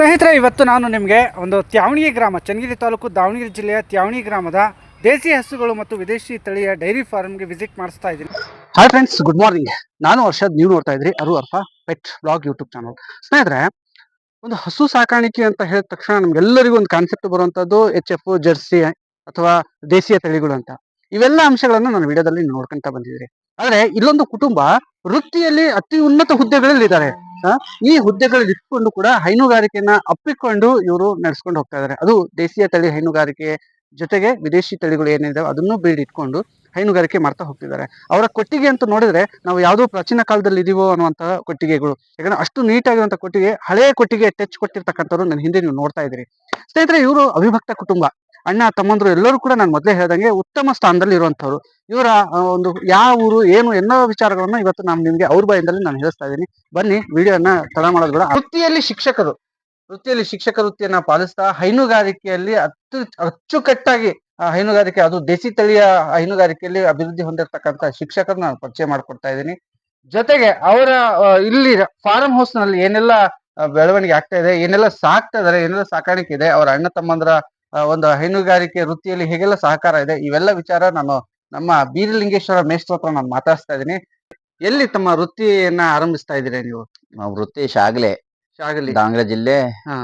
ಸ್ನೇಹಿತರೆ, ಇವತ್ತು ನಾನು ನಿಮಗೆ ಒಂದು ತ್ಯಾವಣಿಗೆ ಗ್ರಾಮ, ಚನ್ನಗಿರಿ ತಾಲೂಕು ದಾವಣಗೆರೆ ಜಿಲ್ಲೆಯ ತ್ಯಾವಣಿ ಗ್ರಾಮದ ದೇಸಿ ಹಸುಗಳು ಮತ್ತು ವಿದೇಶಿ ತಳಿಯ ಡೈರಿ ಫಾರ್ಮ್ಗೆ ವಿಸಿಟ್ ಮಾಡಿಸ್ತಾ ಇದ್ದೀನಿ. ಹಾಯ್ ಫ್ರೆಂಡ್ಸ್ ಗುಡ್ ಮಾರ್ನಿಂಗ್ ನಾನು ವರ್ಷದ್ ನೀವು ನೋಡ್ತಾ ಇದ್ರಿ ಅರು ಅರ್ಫ ಪೆಟ್ ಬ್ಲಾಗ್ ಯೂಟ್ಯೂಬ್ ಚಾನಲ್ ಸ್ನೇಹಿತರೆ, ಒಂದು ಹಸು ಸಾಕಾಣಿಕೆ ಅಂತ ಹೇಳಿದ ತಕ್ಷಣ ನಮ್ಗೆಲ್ಲರಿಗೂ ಒಂದು ಕಾನ್ಸೆಪ್ಟ್ ಬರುವಂಥದ್ದು ಎಚ್ ಎಫ್ ಜರ್ಸಿ ಅಥವಾ ದೇಸಿಯ ತಳಿಗಳು ಅಂತ. ಇವೆಲ್ಲ ಅಂಶಗಳನ್ನ ನಾನು ವಿಡಿಯೋದಲ್ಲಿ ನೋಡ್ಕೊಂತ ಬಂದಿದ್ದೀರಿ ಆದ್ರೆ, ಇಲ್ಲೊಂದು ಕುಟುಂಬ ವೃತ್ತಿಯಲ್ಲಿ ಅತಿ ಉನ್ನತ ಹುದ್ದೆಗಳಲ್ಲಿ ಇದ್ದಾರೆ ಈ ಹುದ್ದೆಗಳು ಇಟ್ಕೊಂಡು ಕೂಡ ಹೈನುಗಾರಿಕೆಯನ್ನ ಅಪ್ಪಿಕೊಂಡು ಇವರು ನಡೆಸ್ಕೊಂಡು ಹೋಗ್ತಾ ಇದ್ದಾರೆ ಅದು ದೇಶೀಯ ತಳಿ ಹೈನುಗಾರಿಕೆ ಜೊತೆಗೆ ವಿದೇಶಿ ತಳಿಗಳು ಏನಿದಾವೆ ಅದನ್ನು ಬೀಳಿಟ್ಕೊಂಡು ಹೈನುಗಾರಿಕೆ ಮಾಡ್ತಾ ಹೋಗ್ತಿದ್ದಾರೆ. ಅವರ ಕೊಟ್ಟಿಗೆ ಅಂತ ನೋಡಿದ್ರೆ ನಾವು ಯಾವುದೋ ಪ್ರಾಚೀನ ಕಾಲದಲ್ಲಿ ಇದೀವೋ ಅನ್ನುವಂತಹ ಕೊಟ್ಟಿಗೆಗಳು. ಯಾಕಂದ್ರೆ ಅಷ್ಟು ನೀಟಾಗಿರುವಂತ ಕೊಟ್ಟಿಗೆ ಹಳೆಯ ಕೊಟ್ಟಿಗೆ ಟಚ್ ಕೊಟ್ಟಿರ್ತಕ್ಕಂಥವ್ರು ನನ್ನ ಹಿಂದೆ ನೀವು ನೋಡ್ತಾ ಇದ್ದೀರಿ. ಸ್ನೇಹಿತರೆ, ಇವರು ಅವಿಭಕ್ತ ಕುಟುಂಬ. ಅಣ್ಣ, ತಮ್ಮಂದ್ರು ಎಲ್ಲರೂ ಕೂಡ ನಾನು ಮೊದಲೇ ಹೇಳ್ದಂಗೆ ಉತ್ತಮ ಸ್ಥಾನದಲ್ಲಿ ಇರುವಂತವ್ರು ಇವರ ಒಂದು ಯಾವ ಊರು, ಏನು ಎಲ್ಲ ವಿಚಾರಗಳನ್ನ ಇವತ್ತು ನಾನು ನಿಮ್ಗೆ ಅವ್ರ ಬಾಯಿಂದಲೇ ನಾನು ಹೇಳಿಸ್ತಾ ಇದ್ದೀನಿ. ಬನ್ನಿ, ವಿಡಿಯೋನ ತಡ ಮಾಡೋದು ಬೇಡ. ವೃತ್ತಿಯಲ್ಲಿ ಶಿಕ್ಷಕರು, ವೃತ್ತಿಯಲ್ಲಿ ಶಿಕ್ಷಕ ವೃತ್ತಿಯನ್ನ ಪಾಲಿಸ್ತಾ ಹೈನುಗಾರಿಕೆಯಲ್ಲಿ ಅಚ್ಚು ಅಚ್ಚುಕಟ್ಟಾಗಿ ಹೈನುಗಾರಿಕೆ, ಅದು ದೇಸಿ ತಳಿಯ ಹೈನುಗಾರಿಕೆಯಲ್ಲಿ ಅಭಿವೃದ್ಧಿ ಹೊಂದಿರತಕ್ಕಂತ ಶಿಕ್ಷಕರು ನಾನು ಪರಿಚಯ ಮಾಡ್ಕೊಡ್ತಾ ಇದ್ದೀನಿ. ಜೊತೆಗೆ ಅವರ ಇಲ್ಲಿ ಫಾರ್ಮ್ ಹೌಸ್ನಲ್ಲಿ ಏನೆಲ್ಲ ಬೆಳವಣಿಗೆ ಆಗ್ತಾ ಇದೆ, ಏನೆಲ್ಲ ಸಾಕ್ತಾ ಇದಾರೆ, ಏನೆಲ್ಲ ಸಾಕಾಣಿಕೆ ಇದೆ, ಅವರ ಅಣ್ಣ, ತಮ್ಮಂದ್ರ ಒಂದು ಹೈನುಗಾರಿಕೆ ವೃತ್ತಿಯಲ್ಲಿ ಹೇಗೆಲ್ಲ ಸಹಕಾರ ಇದೆ, ಇವೆಲ್ಲ ವಿಚಾರ ನಾನು ನಮ್ಮ ಬೀರಲಿಂಗೇಶ್ವರ ಮೇಷ್ಟ್ರ ಹತ್ರ ನಾನು ಮಾತಾಡ್ಸ್ತಾ ಇದ್ದೀನಿ. ಎಲ್ಲಿ ತಮ್ಮ ವೃತ್ತಿಯನ್ನ ಆರಂಭಿಸ್ತಾ ಇದ್ದೀರಿ ನೀವು? ನಾವು ವೃತ್ತಿ ಶಾಗಲಿ. ದಾಂಗ್ಲೆ ಜಿಲ್ಲೆ ಹಾ.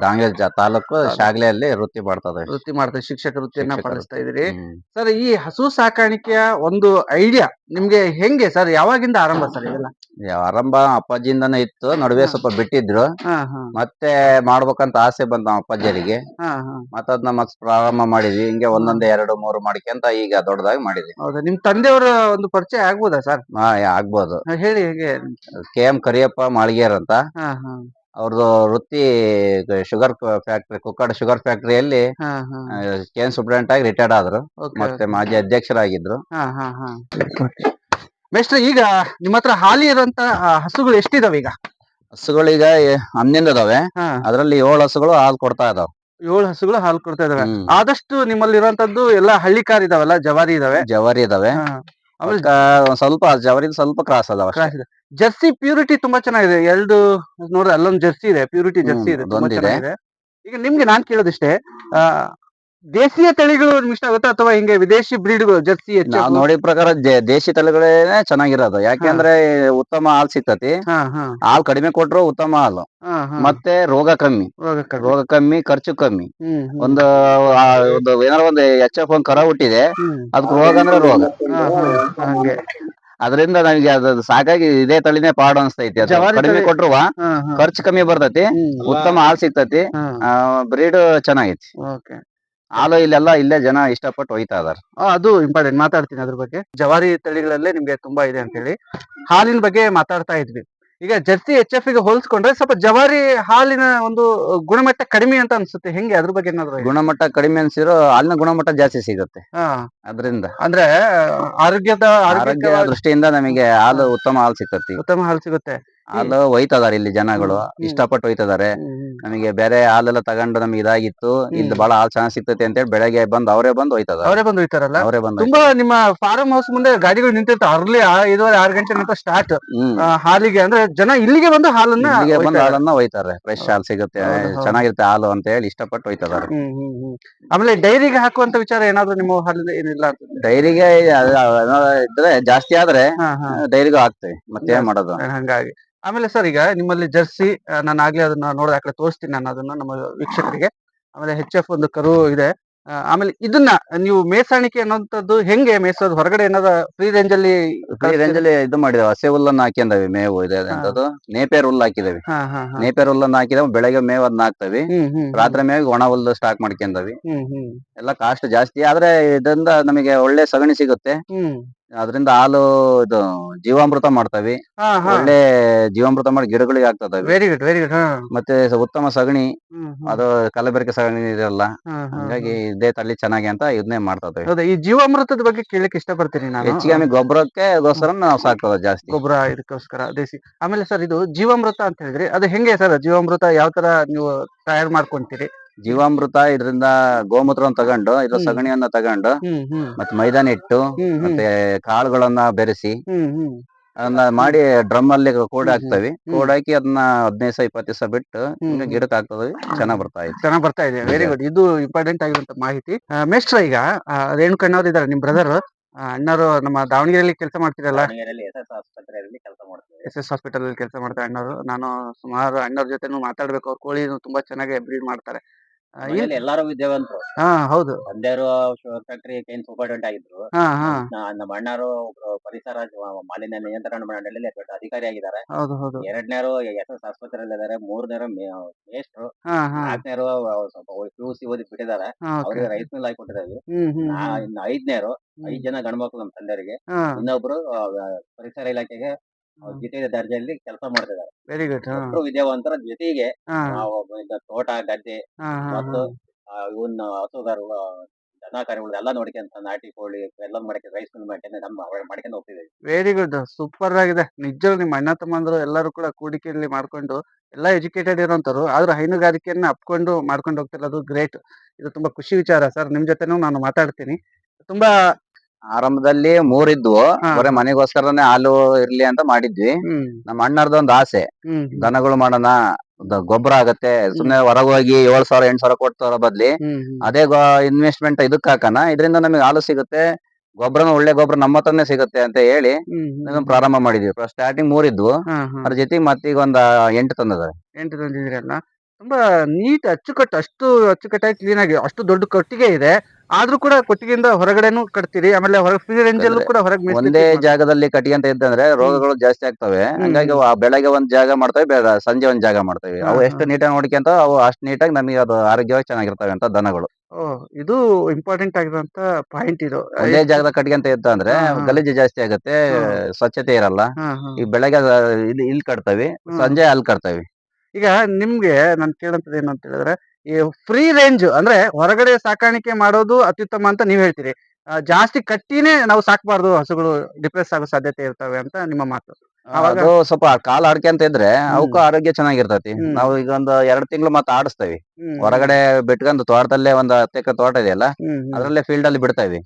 ದಾಂಗ್ಲೆ ಜ- ತಾಲೂಕು ಶಾಗ್ಲೆಯಲ್ಲಿ ವೃತ್ತಿ ಮಾಡ್ತದೆ. ವೃತ್ತಿ ಮಾಡ್ತಾ ಶಿಕ್ಷಕ ವೃತ್ತಿಯನ್ನ ಪಡಿಸ್ತಾ ಇದ್ರಿ ಸರ್ ಈ ಹಸು ಸಾಕಾಣಿಕೆಯ ಒಂದು ಐಡಿಯಾ ನಿಮ್ಗೆ ಹೆಂಗೆ ಸರ್? ಯಾವಾಗಿಂದ ಆರಂಭ ಸರ್ ಇದೆಲ್ಲ? ಆರಂಭ ಅಪ್ಪಾಜಿಯಿಂದನೇ ಇತ್ತು. ನಡುವೆ ಹಾ. ಸ್ವಲ್ಪ ಬಿಟ್ಟಿದ್ರು. ಹಾ ಹಾ. ಮತ್ತೆ ಮಾಡ್ಬೇಕಂತ ಆಸೆ ಬಂತ ನಮ್ಮ ಅಪ್ಪಾಜಿಯರಿಗೆ ಹಾ ಹಾ. ಮತ್ತ ಅದನ್ನ ಮತ್ತೆ ಪ್ರಾರಂಭ ಮಾಡಿದ್ವಿ. ಹಿಂಗೆ ಒಂದೊಂದು ಎರಡು ಮೂರು ಮಾಡ್ಕೊಂತ ಈಗ ದೊಡ್ಡದಾಗಿ ಮಾಡಿದ್ವಿ. ಹೌದಾ? ನಿಮ್ ತಂದೆಯವರ ಒಂದು ಪರಿಚಯ ಆಗ್ಬೋದಾ ಸರ್? ಹಾ ಯಾ- ಆಗ್ಬೋದು. ಹೇಳಿ ಹೇಗೆ? ಕೆ ಎಂ ಕರಿಯಪ್ಪ ಮಾಳಿಗೆಯರ್ ಅಂತ. ಹಾ ಹಾ. ಅವ್ರದ್ದು ವೃತ್ತಿ ಶುಗರ್ ಫ್ಯಾಕ್ಟ್ರಿ ಕುಕ್ಕಡ ಶುಗರ್ ಫ್ಯಾಕ್ಟ್ರಿಯಲ್ಲಿ ಹಾ ಹಾ. ಚೇನ್ ಆಗಿ ರಿಟೈರ್ಡ್ ಆದ್ರು. ಮತ್ತೆ ಮಾಜಿ ಅಧ್ಯಕ್ಷರಾಗಿದ್ರು. ಹಾ ಹಾ ಹಾ. ಮೇಷ್ಟ್ರೆ ಈಗ ನಿಮ್ಮ ಹತ್ರ ಹಾಲಿ ಇರುವಂತ ಆ, ಹಸುಗಳು ಎಷ್ಟಿದಾವೆ ಈಗ? ಹಸುಗಳೀಗ ಹನ್ನೊಂದು ಇದಾವೆ. ಅದರಲ್ಲಿ ಅದ್ರಲ್ಲಿ ಏಳು ಹಸುಗಳು ಹಾಲು ಕೊಡ್ತಾ ಇದಾವೆ. ಏಳು ಹಸುಗಳು ಹಾಲು ಕೊಡ್ತಾ ಇದಾವೆ. ಆದಷ್ಟು ನಿಮ್ಮಲ್ಲಿ ಇರುವಂತದ್ದು ಎಲ್ಲಾ ಹಳ್ಳಿ ಕಾರ್ ಇದಾವಲ್ಲ ಜವಾರಿ ಇದಾವೆ. ಜವಾರಿ ಇದಾವೆ. ಆಮೇಲೆ ಒಂದ್ ಸ್ವಲ್ಪ ಜವರಿಂದ ಸ್ವಲ್ಪ ಕ್ರಾಸ್ ಅದಾವ ಅಷ್ಟೇ. ಕ್ರಾಸ್ ಇದೆ. ಜರ್ಸಿ ಪ್ಯೂರಿಟಿ ತುಂಬಾ ಚೆನ್ನಾಗಿದೆ. ಎರಡು ನೋಡ್ರಿ ಅಲ್ಲೊಂದು ಜರ್ಸಿ ಇದೆ. ಪ್ಯೂರಿಟಿ ಜರ್ಸಿ ಇದೆ ತುಂಬಾ ಅದೊಂದಿದೆ. ಚೆನ್ನಾಗಿದೆ. ಈಗ ನಿಮ್ಗೆ ನಾನ್ ಕೇಳೋದಿಷ್ಟೇ ಆ ದೇಶೀಯ ತಳಿಗಳು ಇಷ್ಟ ಆಗುತ್ತಾ ಅಥವಾ ಹಿಂಗೆ ವಿದೇಶಿ ಬ್ರೀಡ್ಗಳು ಜರ್ಸಿ ನಾವ್ ನೋಡಿ ಪ್ರಕಾರ ದೇಶಿ ತಳಿಗಳೇನೆ ಚೆನ್ನಾಗಿರೋದು. ಯಾಕೆಂದ್ರೆ ಉತ್ತಮ ಹಾಲ್ ಸಿಗ್ತತಿ. ಹಾಲ್ ಕಡಿಮೆ ಕೊಟ್ರು ಉತ್ತಮ ಹಾಲು. ಮತ್ತೆ ರೋಗ ಕಮ್ಮಿ. ರೋಗ ಕಮ್ಮಿ. ಖರ್ಚು ಕಮ್ಮಿ. ಒಂದು ಆ, ಒಂದು ಏನಾರ ಒಂದು ಎಚ್ ಎಫ್ ಒಂದ್ ಕರ ಹುಟ್ಟಿದೆ. ಅದಕ್ಕೆ ರೋಗ ಅಂದ್ರೆ ರೋಗ. ಹಂಗೆ. ಅದರಿಂದ ನನಗೆ ಅದು ಸಾಕಾಗಿ ಇದೇ ತಳಿನೇ ಪಾಡು ಅನ್ಸ್ತೈತಿ ಅದು. ಜವಾರಿ ಕಡಿಮೆ ತಳಿ- ಕೊಟ್ರುವ. ಖರ್ಚು ಕಮ್ಮಿ ಬರ್ತೈತಿ ಉತ್ತಮ ಹಾಲ್ ಸಿಗ್ತತಿ. ಬ್ರೀಡ್ ಚೆನ್ನಾಗೈತಿ. ಓಕೆ. ಹಾಲು ಇಲ್ಲೆಲ್ಲ ಇಲ್ಲೇ ಜನ ಇಷ್ಟಪಟ್ಟು ಒಯ್ತಾ ಇದಾರೆ. ಅದು ಇಂಪಾರ್ಟೆಂಟ್ ಮಾತಾಡ್ತೀನಿ ಅದ್ರ ಬಗ್ಗೆ. ಜವಾರಿ ತಳಿಗಳಲ್ಲೇ ನಿಮ್ಗೆ ತುಂಬಾ ಇದೆ ಅಂತ ಹೇಳಿ ಹಾಲಿನ ಬಗ್ಗೆ ಮಾತಾಡ್ತಾ ಇದ್ವಿ. ಈಗ ಜರ್ಸಿ ಎಚ್ ಎಫ್ಗೆ ಹೋಲಿಸ್ಕೊಂಡ್ರೆ ಸ್ವಲ್ಪ ಜವಾರಿ ಹಾಲಿನ ಒಂದು ಗುಣಮಟ್ಟ ಕಡಿಮೆ ಅಂತ ಅನ್ಸುತ್ತೆ. ಹೆಂಗೆ? ಅದ್ರ ಬಗ್ಗೆ ಏನಾದ್ರು? ಗುಣಮಟ್ಟ ಕಡಿಮೆ ಅನ್ಸಿರೋ ಹಾಲಿನ ಗುಣಮಟ್ಟ ಜಾಸ್ತಿ ಸಿಗುತ್ತೆ. ಅದರಿಂದ. ಅಂದ್ರೆ ಆರೋಗ್ಯದ ಆರೋಗ್ಯ ಆರೋಗ್ಯ ದೃಷ್ಟಿಯಿಂದ ನಮಗೆ ಹಾಲು ಉತ್ತಮ ಹಾಲು ಸಿಗುತ್ತೆ. ಉತ್ತಮ ಹಾಲು ಸಿಗುತ್ತೆ. ಹಾಲು ಒಯ್ತದಾರೆ ಇಲ್ಲಿ ಜನಗಳು. ಇಷ್ಟಪಟ್ಟು ಒಯ್ತದಾರೆ. ನಮಗೆ ಬೇರೆ ಹಾಲೆಲ್ಲ ತಗೊಂಡು ನಮ್ಗೆ ಇದಾಗಿತ್ತು. ಇಲ್ಲಿ. ಬಹಳ ಹಾಲು ಚೆನ್ನಾಗಿ ಅಂತ ಹೇಳಿ ಬೆಳಗ್ಗೆ ಬಂದು ಅವರೇ ಬಂದು ಒಯ್ತದಾರೆ. ಅವರೇ ಬಂದು ಹೋಯ್ತಾರಲ್ಲ ಅವರೇ ಬಂದು ತುಂಬಾ ನಿಮ್ಮ ಫಾರ್ಮ್ ಹೌಸ್ ಮುಂದೆ ಗಾಡಿಗಳು ನಿಂತಿರ್ತಾವೆ ಅರ್ಲಿ ಐದುವರೆ ಆರು ಗಂಟೆ ನಂತರ ಸ್ಟಾರ್ಟ್ ಹಾಲಿಗೆ ಅಂದ್ರೆ ಜನ ಇಲ್ಲಿಗೆ ಬಂದು ಹಾಲನ್ನ ಇಲ್ಲಿಗೆ ಬಂದು ಹಾಲನ್ನ ಒಯ್ತಾರೆ. ಫ್ರೆಶ್ ಹಾಲು ಸಿಗುತ್ತೆ. ಚೆನ್ನಾಗಿರುತ್ತೆ ಹಾಲು ಅಂತ ಹೇಳಿ ಇಷ್ಟಪಟ್ಟು ಒಯ್ತದಾರೆ. ಆಮೇಲೆ ಡೈರಿಗೆ ಹಾಕುವಂತ ವಿಚಾರ ಏನಾದ್ರು ನಿಮ್ಮ ಹಾಲಿನ ಏನಿಲ್ಲ ಡೈರಿಗೆ ಇದ್ರೆ ಜಾಸ್ತಿ ಆದ್ರೆ ಡೈರಿಗೂ ಹಾಕ್ತೇವೆ. ಮತ್ತೆ ಮಾಡೋದು? ಹಂಗಾಗಿ. ಆಮೇಲೆ ಸರ್ ಈಗ ನಿಮ್ಮಲ್ಲಿ ಜರ್ಸಿ ನಾನು ಆಗ್ಲೇ ಅದನ್ನ ನೋಡೋದಾಗ್ಲೇ ತೋರಿಸ್ತೀನಿ ನಾನು ಅದನ್ನ ನಮ್ಮ ವೀಕ್ಷಕರಿಗೆ. ಆಮೇಲೆ ಹೆಚ್ ಎಫ್ ಒಂದು ಕರು ಇದೆ. ಆ, ಆಮೇಲೆ ಇದನ್ನ ನೀವು ಮೇಸಾಣಿಕೆ ಅನ್ನೋಂಥದ್ದು ಹೆಂಗೆ ಮೇಸೋದು? ಹೊರಗಡೆ ಏನಾದ ಫ್ರೀ ರೇಂಜ್ ಅಲ್ಲಿ ಫ್ರೀ ರೇಂಜ್ ಅಲ್ಲಿ ಇದು ಮಾಡಿದೇವೆ. ಹಸೆ ಹುಲ್ಲನ್ನ ಹಾಕಿಂದವಿ ಮೇವು ಇದೆ ಅಂತದ್ದು ನೇಪೇರ್ ಹುಲ್ಲು ಹಾಕಿದೇವಿ. ಹಾ ಹಾ ಹಾ. ನೇಪೇರ್ ಹುಲ್ಲನ್ನ ಹಾಕಿದವ ಬೆಳಗ್ಗೆ ಮೇವ್ ಅದನ್ನ ಹಾಕ್ತವಿ. ಹ್ಮ್ ಹ್ಮ್ ರಾತ್ರಿ ಮೇವಿಗೆ ಒಣ ಹುಲ್ಲು ಸ್ಟಾಕ್ ಮಾಡ್ಕೊಂಡವಿ. ಹ್ಮ್ ಹ್ಮ್. ಎಲ್ಲ ಕಾಸ್ಟ್ ಜಾಸ್ತಿ. ಆದ್ರೆ ಇದರಿಂದ ನಮಗೆ ಒಳ್ಳೆ ಸಗಣಿ ಸಿಗುತ್ತೆ. ಹ್ಮ್. ಅದರಿಂದ ಹಾಲು ಇದು ಜೀವಾಮೃತ ಮಾಡ್ತಾವಿ. ಹಾ ಹಾ. ಒಳ್ಳೆ ಜೀವಾಮೃತ ಮಾಡಿ ಗಿಡಗಳಿಗೆ ಆಗ್ತದವಿ ವೆರಿ ಗುಡ್ ವೆರಿ ಗುಡ್ ಹಾ. ಮತ್ತೆ ಸ- ಉತ್ತಮ ಸಗಣಿ ಹ್ಮ್ ಹ್ಮ್. ಅದು ಕಲಬೆರಕೆ ಸಗಣಿ ಇರಲ್ಲ ಹಾಗಾಗಿ ಹಾ, ಹಂಗಾಗಿ ಇದೇ ತಳ್ಳಿ ಚೆನ್ನಾಗಿ ಅಂತ ಇದನ್ನೇ ಮಾಡ್ತದೆ ಹೌದಾ ಈ ಜೀವಾಮೃತದ ಬಗ್ಗೆ ಕೇಳಕ್ ಇಷ್ಟಪಡ್ತೀನಿ ನಾನು. ಹೆಚ್ಚಿಗೆ ಆಮೇಲೆ ಗೊಬ್ಬರಕ್ಕೆ ಗೋಸ್ಕರ ನಾವು ಸಾಕ್ತದ ಜಾಸ್ತಿ. ಗೊಬ್ಬರ ಇದಕ್ಕೋಸ್ಕರ ದೇಸಿ. ಆಮೇಲೆ ಸರ್ ಇದು ಜೀವಾಮೃತ ಅಂತ ಹೇಳಿದ್ರಿ ಅದು ಹೆಂಗೆ ಸರ್ ಜೀವಾಮೃತ ಯಾವ ತರ ನೀವು ತಯಾರು ಮಾಡ್ಕೊಂತೀರಿ? ಜೀವಾಮೃತ ಇದರಿಂದ ಗೋಮೂತ್ರವನ್ನು ತಗೊಂಡು ಇದ್ರ. ಸಗಣಿಯನ್ನ ತಗೊಂಡು ಮತ್ತೆ ಮೈದಾನ ಇಟ್ಟು ಮತ್ತೆ ಕಾಳುಗಳನ್ನ ಬೆರೆಸಿ ಅದನ್ನ ಮಾಡಿ ಡ್ರಮ್ ಅಲ್ಲಿ ಕೋಡ್ ಹಾಕ್ತವಿ. ಕೋಡ್ ಹಾಕಿ ಅದನ್ನ ಹದಿನೈದು ಸಾವಿರ ಇಪ್ಪತ್ತು ದಿವಸ ಬಿಟ್ಟು. ಗಿಡಕ್ಕೆ ಹಾಕ್ತದೆ ಚೆನ್ನಾಗ್ ಬರ್ತಾ ಇದೆ. ಚೆನ್ನಾಗ್ ಬರ್ತಾ ಇದೆ. ವೆರಿ ಗುಡ್ ಇದು ಇಂಪಾರ್ಟೆಂಟ್ ಆಗಿರುವಂತ ಮಾಹಿತಿ. ಮೇಷ್ಟ್ರ ಈಗ ರೇಣುಕಣ್ಣವ್ರು ಇದಾರೆ ನಿಮ್ ಬ್ರದರ್ ಅಣ್ಣರು ನಮ್ಮ ದಾವಣಗೆರೆಯಲ್ಲಿ ಕೆಲಸ ಮಾಡ್ತಿರಲ್ಲ ದಾವಣಗೆರೆಯಲ್ಲಿ ಎಸ್ ಎಸ್ ಆಸ್ಪತ್ರೆಯಲ್ಲಿ ಕೆಲಸ ಮಾಡ್ತೀವಿ ಎಸ್ ಎಸ್ ಹಾಸ್ಪಿಟಲ್ ಅಲ್ಲಿ ಕೆಲಸ ಮಾಡ್ತಾರೆ ಅಣ್ಣರು ನಾನು ಸುಮಾರು ಅಣ್ಣರ ಜೊತೆ ಮಾತಾಡ್ಬೇಕು. ಅವ್ರ ಕೋಳಿ ತುಂಬಾ ಚೆನ್ನಾಗಿ ಬ್ರೀಡ್ ಮಾಡ್ತಾರೆ. ಮನೇಲಿ ಎಲ್ಲಾರು ವಿದ್ಯಾವಂತರು. ಹಾ ಹೌದು. ತಂದೆಯವರು ಫ್ಯಾಕ್ಟರಿ ಕೈನ್ ಸೂಪರ್ಡೆಂಟ್ ಆಗಿದ್ರು. ಹಾ ಹಾ. ನಾ- ನಮ್ಮ ಅಣ್ಣರು ಒಬ್ರು ಪರಿಸರ ಮಾಲಿನ್ಯ ನಿಯಂತ್ರಣ ಮಂಡಳಿಯಲ್ಲಿ ದೊಡ್ಡ ಅಧಿಕಾರಿ ಆಗಿದ್ದಾರೆ. ಹೌದು ಹೌದು. ಎರಡನೇರು ಎಸ್ ಎಸ್ ಆಸ್ಪತ್ರೆಯಲ್ಲಿ ಇದ್ದಾರೆ ಮೂರನೇರು ಮೇಷ್ಟ್ರು. ಹಾ ಹಾ. ನಾಲ್ಕನೇರು ಸ್ವಲ್ಪ ಪಿ ಯು ಸಿ ಓದಿ ಬಿಟ್ಟಿದ್ದಾರೆ ಹಾ, okay. ಅವ್ರಿಗೆ ರೈಸ್ ಮಿಲ್ ಹಾಕಿ ಕೊಟ್ಟಿದ್ದೀವಿ ಹ್ಮ್ ಹ್ಮ್ ಹ್ಮ್. ಇನ್ನು ಐದನೇರು ಹ್ಮ್. ಐದ್ ಜನ ಗಂಡ್ಮಕ್ಳು ನಮ್ಮ ತಂದೆಯವರಿಗೆ ಹಾ. ಇನ್ನೊಬ್ರು ಆ, ಪರಿಸರ ಇಲಾಖೆಗೆ ದ್ವಿತೀಯ ದರ್ಜೆಯಲ್ಲಿ ಕೆಲಸ ಮಾಡ್ತಿದ್ದಾರೆ ವೆರಿ ಗುಡ್ ಒಬ್ರು ವಿದ್ಯಾವಂತರ ಜೊತೆಗೆ ಹಾ. ನಾವು ತೋಟ ಗದ್ದೆ ಮತ್ತು ಇವನ್ನ ಹಸುಗಾರು ದನ ಕರುಗಳು ಎಲ್ಲ ನೋಡ್ಕೊಂತ ನಾಟಿ ಕೋಳಿ ಎಲ್ಲ ಮಾಡ್ಕೊಂಡು ರೈಸ್ ಮಿಲ್ ಮಾಡ್ಕೊಂಡು ನಮ್ಮ ಮಾಡ್ಕೊಂಡು ಹೋಗ್ತಿದ್ದೀವಿ ವೆರಿ ಗುಡ್ ಸೂಪರ್ ಆಗಿದೆ. ನಿಜ ನಿಮ್ಮ ಅಣ್ಣ ತಮ್ಮಂದ್ರು ಎಲ್ಲರೂ ಕೂಡ ಕೂಡಿಕೆಯಲ್ಲಿ ಮಾಡ್ಕೊಂಡು ಎಲ್ಲ ಎಜುಕೇಟೆಡ್ ಇರೋಂಥವ್ರು. ಆದ್ರೂ ಹೈನುಗಾರಿಕೆಯನ್ನ ಅಪ್ಕೊಂಡು ಮಾಡ್ಕೊಂಡು ಹೋಗ್ತಿರೋದು ಗ್ರೇಟ್ ಇದು ತುಂಬಾ ಖುಷಿ ವಿಚಾರ. ಸರ್ ನಿಮ್ ಜೊತೆನೂ ನಾನು ಮಾತಾಡ್ತೀನಿ. ತುಂಬಾ ಆರಂಭದಲ್ಲಿ ಮೂರಿದ್ವು. ಬರೀ ಮನೆಗೋಸ್ಕರನೇ ಹಾಲು ಇರ್ಲಿ ಅಂತ ಮಾಡಿದ್ವಿ. ನಮ್ಮ ಅಣ್ಣರ್ದೊಂದು ಆಸೆ. ದನಗಳು ಮಾಡೋಣ ಗೊಬ್ಬರ ಆಗತ್ತೆ. ಸುಮ್ನೆ ಹೊರಗೆ ಹೋಗಿ ಏಳ್ ಸಾವಿರ ಎಂಟ್ ಸಾವಿರ ಕೊಡ್ತಾರ ಬದ್ಲಿ ಅದೇ ಇನ್ವೆಸ್ಟ್ಮೆಂಟ್ ಇದಕ್ ಹಾಕನ ಇದರಿಂದ ನಮಗೆ ಹಾಲು ಸಿಗುತ್ತೆ. ಗೊಬ್ಬರನು ಒಳ್ಳೆ ಗೊಬ್ಬರ ನಮ್ಮ ಹತ್ರನೇ ಸಿಗುತ್ತೆ ಅಂತ ಹೇಳಿ ಪ್ರಾರಂಭ ಮಾಡಿದ್ವಿ. ಸ್ಟಾರ್ಟಿಂಗ್ ಮೂರಿದ್ವು. ಅದ್ರ ಜೊತೆಗೆ ಮತ್ತೀಗ ಒಂದ್ ಎಂಟು ತಂದದ ಎಂಟು ತಂದಿದ್ರಲ್ಲ ತುಂಬಾ ನೀಟ್ ಅಚ್ಚುಕಟ್ಟು ಅಷ್ಟು ಅಚ್ಚುಕಟ್ಟಾಗಿ ಕ್ಲೀನ್ ಆಗಿ ಅಷ್ಟು ದೊಡ್ಡ ಕಟ್ಟಿಗೆ ಇದೆ. ಆದ್ರೂ ಕೂಡ ಕೊಟ್ಟಿಗೆಯಿಂದ ಹೊರಗಡೆನೂ ಕಟ್ತೀರಿ ಆಮೇಲೆ ಹೊರಗೆ ಫ್ರೀ ರೇಂಜ್ ಅಲ್ಲೂ ಕೂಡ ಹೊರಗೆ ಒಂದೇ ಜಾಗದಲ್ಲಿ ಕಟ್ಕೊಂತ ಇದ್ದಂದ್ರೆ ರೋಗಗಳು ಜಾಸ್ತಿ ಆಗ್ತವೆ. ಹಂಗಾಗಿ ಅವು ಆ ಬೆಳಗ್ಗೆ ಒಂದ್ ಜಾಗ ಮಾಡ್ತೇವೆ ಬೆ- ಸಂಜೆ ಒಂದ್ ಜಾಗ ಮಾಡ್ತೇವೆ. ಅವು ಎಷ್ಟು ನೀಟಾಗಿ ನೋಡ್ಕೊಂತ ಅವು ಅಷ್ಟು ನೀಟಾಗಿ ನಮಗೆ ಅದು ಆರೋಗ್ಯವಾಗಿ ಚೆನ್ನಾಗಿರ್ತವೆ ಅಂತ ದನಗಳು. ಇದು ಇಂಪಾರ್ಟೆಂಟ್ ಆಗಿರುವಂತ ಪಾಯಿಂಟ್ ಇದು. ಒಂದೇ ಜಾಗದಾಗ ಕಟ್ಕೊಂತ ಇದ್ದ ಅಂದ್ರೆ ಹಾ, ಹಾ. ಗಲೀಜು ಜಾಸ್ತಿ ಆಗುತ್ತೆ ಹಾ. ಸ್ವಚ್ಛತೆ ಇರಲ್ಲ. ಈ ಹಾ. ಬೆಳಗ್ಗೆ ಇಲ್ಲಿ ಇಲ್ಲಿ ಕಟ್ತವಿ ಹ್ಮ್. ಸಂಜೆ ಅಲ್ಲಿ ಕಟ್ತವಿ. ಈಗ ನಿಮ್ಗೆ ನಾನು ಕೇಳಂತದ್ದು ಏನು ಅಂತ ಹೇಳಿದ್ರೆ ಈ ಫ್ರೀ ರೇಂಜ್ ಅಂದ್ರೆ ಹೊರಗಡೆ ಸಾಕಾಣಿಕೆ ಮಾಡೋದು ಅತ್ಯುತ್ತಮ ಅಂತ ನೀವ್ ಹೇಳ್ತೀರಿ ಜಾಸ್ತಿ ಕಟ್ಟಿನೇ ನಾವು ಸಾಕಬಾರ್ದು ಹಸುಗಳು ಡಿಪ್ರೆಸ್ ಆಗೋ ಸಾಧ್ಯತೆ ಇರ್ತವೆ ಅಂತ ನಿಮ್ಮ ಮಾತು ಅವಾಗ- ಅದು ಸ್ವಲ್ಪ ಕಾಲ್ ಅಂತ ಇದ್ರೆ ಅವಕ್ಕ ಆರೋಗ್ಯ ಚೆನ್ನಾಗಿರ್ತೈತಿ. ನಾವು ಈಗ ಒಂದ್ ಎರಡ್ ತಿಂಗಳು ಮತ್ತೆ ಆಡಿಸ್ತೇವಿ ಹೊರಗಡೆ ಬಿಟ್ಕೊಂಡು ತೋಟದಲ್ಲೇ ಒಂದ್ ಹತ್ತು ಎಕರೆ ತೋಟ ಇದೆಯಲ್ಲ. ಅದ್ರಲ್ಲೇ ಫೀಲ್ಡ್ ಅಲ್ಲಿ ಬಿಡ್ತೇವಿ ಆಗ್ಲಿ.